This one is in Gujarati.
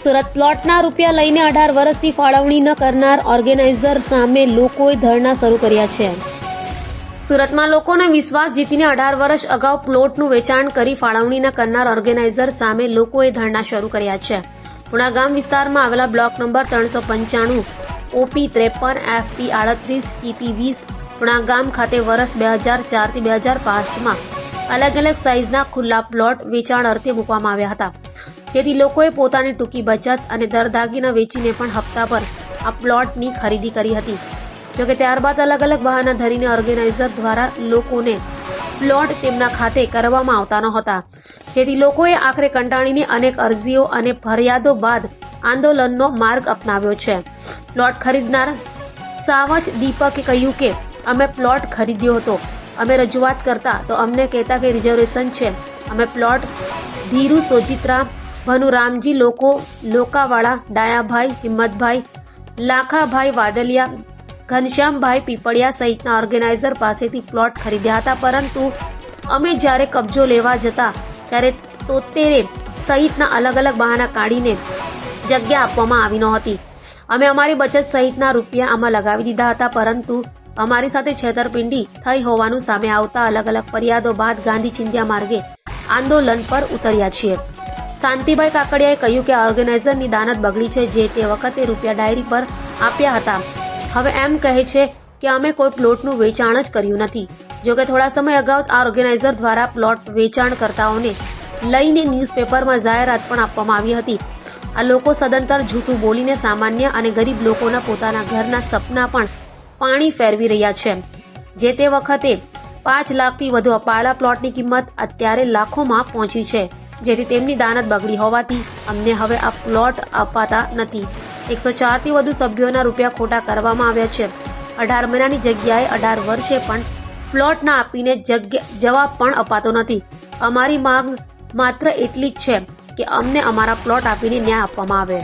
સુરત પ્લોટના રૂપિયા લઈને અઢાર વર્ષથી ફાળવણી ન કરનાર ઓર્ગેનાઇઝર સામે લોકોએ ધરણા શરૂ કર્યા છે. સુરતમાં લોકોનો વિશ્વાસ જીતીને અઢાર વર્ષ અગાઉ પ્લોટનું વેચાણ કરી ફાળવણી ન કરનાર ઓર્ગેનાઇઝર સામે લોકોએ ધરણા શરૂ કર્યા છે. પુણા ગામ વિસ્તારમાં આવેલા બ્લોક નંબર ત્રણસો પંચાણું, ઓપી ત્રેપન, એફપી આડત્રીસ ટીપી વીસ, પુણા ગામ ખાતે વર્ષ બે હજાર ચારથી બે હજાર પાંચમાં અલગ અલગ સાઇઝના ખુલ્લા પ્લોટ વેચાણ અર્થે મૂકવામાં આવ્યા હતા. જેથી લોકોએ પોતાની ટૂંકી બચત અને દરદાગીના વેચીને પણ હપ્તા પર આ પ્લોટની ખરીદી કરી હતી. જોકે ત્યારબાદ અલગ અલગ બહાના ધરીને ઓર્ગેનાઇઝર દ્વારા લોકોને પ્લોટ તેમના ખાતે કરવામાં આવતા નહોતા. જેથી લોકોએ આખરે કંટાળીને અનેક અરજીઓ અને ફરિયાદો બાદ આંદોલનનો માર્ગ અપનાવ્યો છે. પ્લોટ ખરીદનાર સાવજ દીપકે કહ્યું કે, અમે પ્લોટ ખરીદ્યો હતો. અમે રજૂઆત કરતા તો અમને કહેતા કે રિઝર્વેશન છે. અમે પ્લોટ ધીરુ, સોજિત્રા ભનુરામજી લોકો, લોકાવાળા, ડાયાભાઈ, હિંમતભાઈ, લાખાભાઈ, વાડલિયા, ઘનશ્યામભાઈ, પીપળિયા સહિતના ઓર્ગેનાઇઝર પાસેથી પ્લોટ ખરીદ્યા હતા. પરંતુ અમે જ્યારે કબજો લેવા જતા ત્યારે તોતેરે સહિતના અલગ અલગ બહાના કાઢીને જગ્યા આપવામાં આવી નહોતી. અમે અમારી બચત સહિતના રૂપિયા આમાં લગાવી દીધા હતા. પરંતુ અમારી સાથે છેતરપિંડી થઈ હોવાનું સામે આવતા અલગ અલગ ફરિયાદો બાદ ગાંધી ચિંધ્યા માર્ગે આંદોલન પર ઉતર્યા છીએ. શાંતિભાઈ કાકડિયાએ કહ્યું કે ઓર્ગેનાઇઝરની દાનત બગડી છે જે તે વખતે રૂપિયા ડાયરી પર આપ્યા હતા. હવે એમ કહે છે કે અમે કોઈ પ્લોટનું વેચાણ જ કર્યું નથી. જોકે થોડા સમય અગાઉ આ ઓર્ગેનાઇઝર દ્વારા પ્લોટ વેચાણકર્તાઓને લઈને ન્યૂઝપેપરમાં જાહેરાત પણ આપવામાં આવી હતી. આ લોકો સદંતર જૂઠું બોલીને સામાન્ય અને ગરીબ લોકોના પોતાના ઘરના સપના પણ પાણી ફેરવી રહ્યા છે. જે તે વખતે પાંચ લાખથી વધુ અપાયેલા પ્લોટની કિંમત અત્યારે લાખોમાં પહોંચી છે. જેથી તેમની દાનત બગડી હોવાથી અમને હવે આ પ્લોટ અપાતા નથી. એકસો ચારથી વધુ સભ્યોના રૂપિયા ખોટા કરવામાં આવ્યા છે. અઢાર મહિનાની જગ્યાએ અઢાર વર્ષે પણ પ્લોટ ના આપીને જવાબ પણ અપાતો નથી. અમારી માંગ માત્ર એટલી જ છે કે અમને અમારા પ્લોટ આપીને ન્યાય આપવામાં આવે.